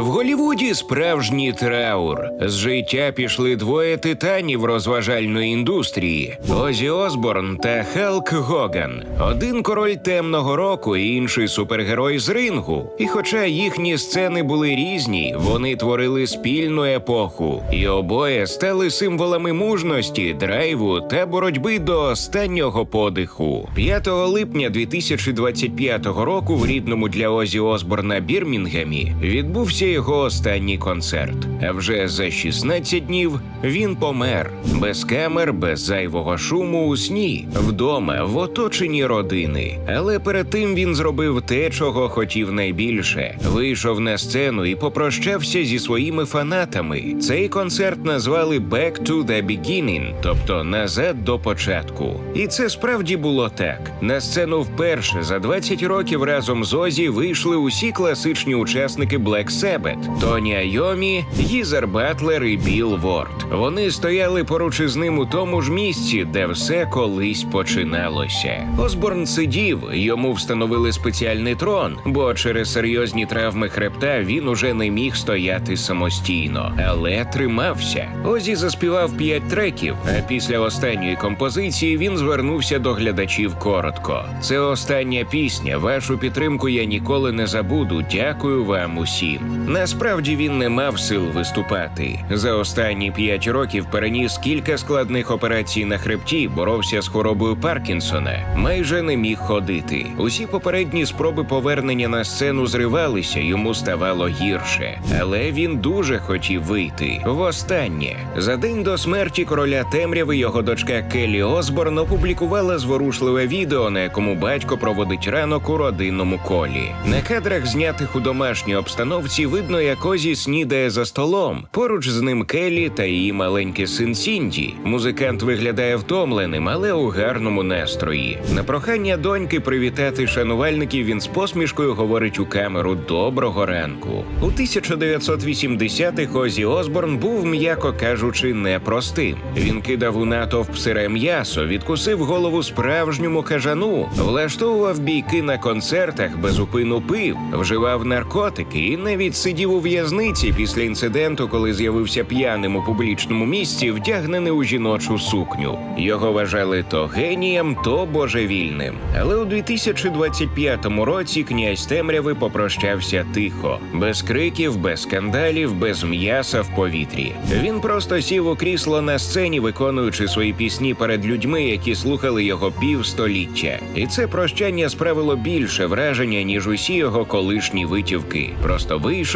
В Голівуді справжній траур. З життя пішли двоє титанів розважальної індустрії: Озі Осборн та Халк Гоган. Один король темного року, інший супергерой з рингу. І хоча їхні сцени були різні, вони творили спільну епоху, і обоє стали символами мужності, драйву та боротьби до останнього подиху. 5 липня 2025 року в рідному для Озі Осборна Бірмінгемі відбувся його останній концерт. А вже за 16 днів він помер без камер, без зайвого шуму у сні, вдома, в оточенні родини. Але перед тим він зробив те, чого хотів найбільше. Вийшов на сцену і попрощався зі своїми фанатами. Цей концерт назвали «Back to the Beginning», тобто назад до початку. І це справді було так. На сцену вперше за 20 років разом з Озі вийшли усі класичні учасники Black Sabbath – Тоні Айомі, Гізер Батлер і Біл Ворд. Вони стояли поруч із ним у тому ж місці, де все колись починалося. Осборн сидів, йому встановили спеціальний трон, бо через серйозні травми хребта він уже не міг стояти самостійно, але тримався. Озі заспівав п'ять треків. А після останньої композиції він звернувся до глядачів коротко. Це остання пісня. Вашу підтримку я ніколи не забуду. Дякую вам усім. Насправді він не мав сил виступати. За останні п'ять років переніс кілька складних операцій на хребті, боровся з хворобою Паркінсона, майже не міг ходити. Усі попередні спроби повернення на сцену зривалися, йому ставало гірше. Але він дуже хотів вийти. Востаннє за день до смерті короля темряви його дочка Келлі Осборн опублікувала зворушливе відео, на якому батько проводить ранок у родинному колі. На кадрах, знятих у домашній обстановці, видно, як Озі снідає за столом. Поруч з ним Келлі та її маленький син Сінді. Музикант виглядає втомленим, але у гарному настрої. На прохання доньки привітати шанувальників він з посмішкою говорить у камеру Доброго ранку. У 1980-х Озі Осборн був, м'яко кажучи, непростим. Він кидав у натовп сире м'ясо, відкусив голову справжньому кажану, влаштовував бійки на концертах, безупину пив, вживав наркотики і навіть сидів у в'язниці після інциденту, коли з'явився п'яним у публічному місці, вдягнений у жіночу сукню. Його вважали то генієм, то божевільним. Але у 2025 році князь темряви попрощався тихо, без криків, без скандалів, без м'яса в повітрі. Він просто сів у крісло на сцені, виконуючи свої пісні перед людьми, які слухали його півстоліття. І це прощання справило більше враження, ніж усі його колишні витівки. Просто вийшов,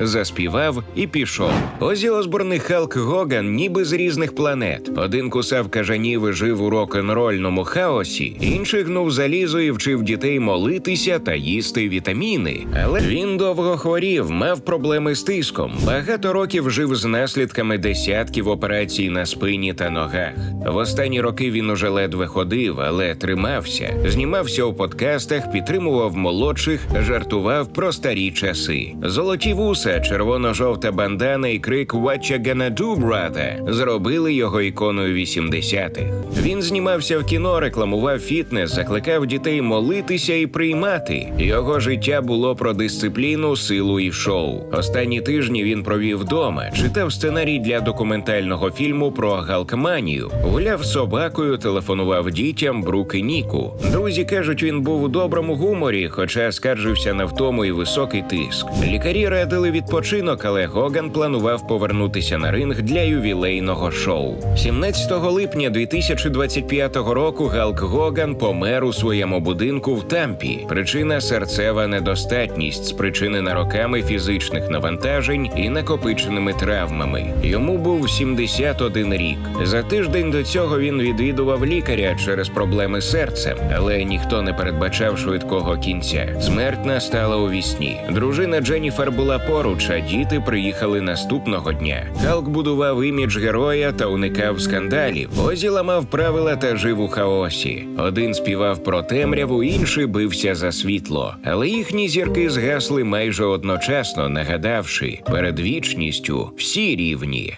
заспівав і пішов. Озі Осборн і Халк Гоган, ніби з різних планет. Один кусав кажанів і жив у рок-н-рольному хаосі, інший гнув залізо і вчив дітей молитися та їсти вітаміни. Але він довго хворів, мав проблеми з тиском. Багато років жив з наслідками десятків операцій на спині та ногах. В останні роки він уже ледве ходив, але тримався, знімався у подкастах, підтримував молодших, жартував про старі часи. Золоті вуса, червоно-жовта бандана і крик «What you gonna do, brother?» зробили його іконою 80-х. Він знімався в кіно, рекламував фітнес, закликав дітей молитися і приймати. Його життя було про дисципліну, силу і шоу. Останні тижні він провів вдома, читав сценарій для документального фільму про галкманію, гуляв собакою, телефонував дітям Брук і Ніку. Друзі кажуть, він був у доброму гуморі, хоча скаржився на втому і високий тиск. Лікарі радили відпочинок, але Гоган планував повернутися на ринг для ювілейного шоу. 17 липня 2025 року Галк Гоган помер у своєму будинку в Тампі. Причина серцева недостатність, спричинена роками фізичних навантажень і накопиченими травмами. Йому був 71 рік. За тиждень до цього він відвідував лікаря через проблеми з серцем, але ніхто не передбачав швидкого кінця. Смерть настала у вісні. Дружина Дженніфер була поруч, а діти приїхали наступного дня. Халк будував імідж героя та уникав скандалів. Озі ламав правила та жив у хаосі. Один співав про темряву, інший бився за світло. Але їхні зірки згасли майже одночасно, нагадавши перед вічністю всі рівні.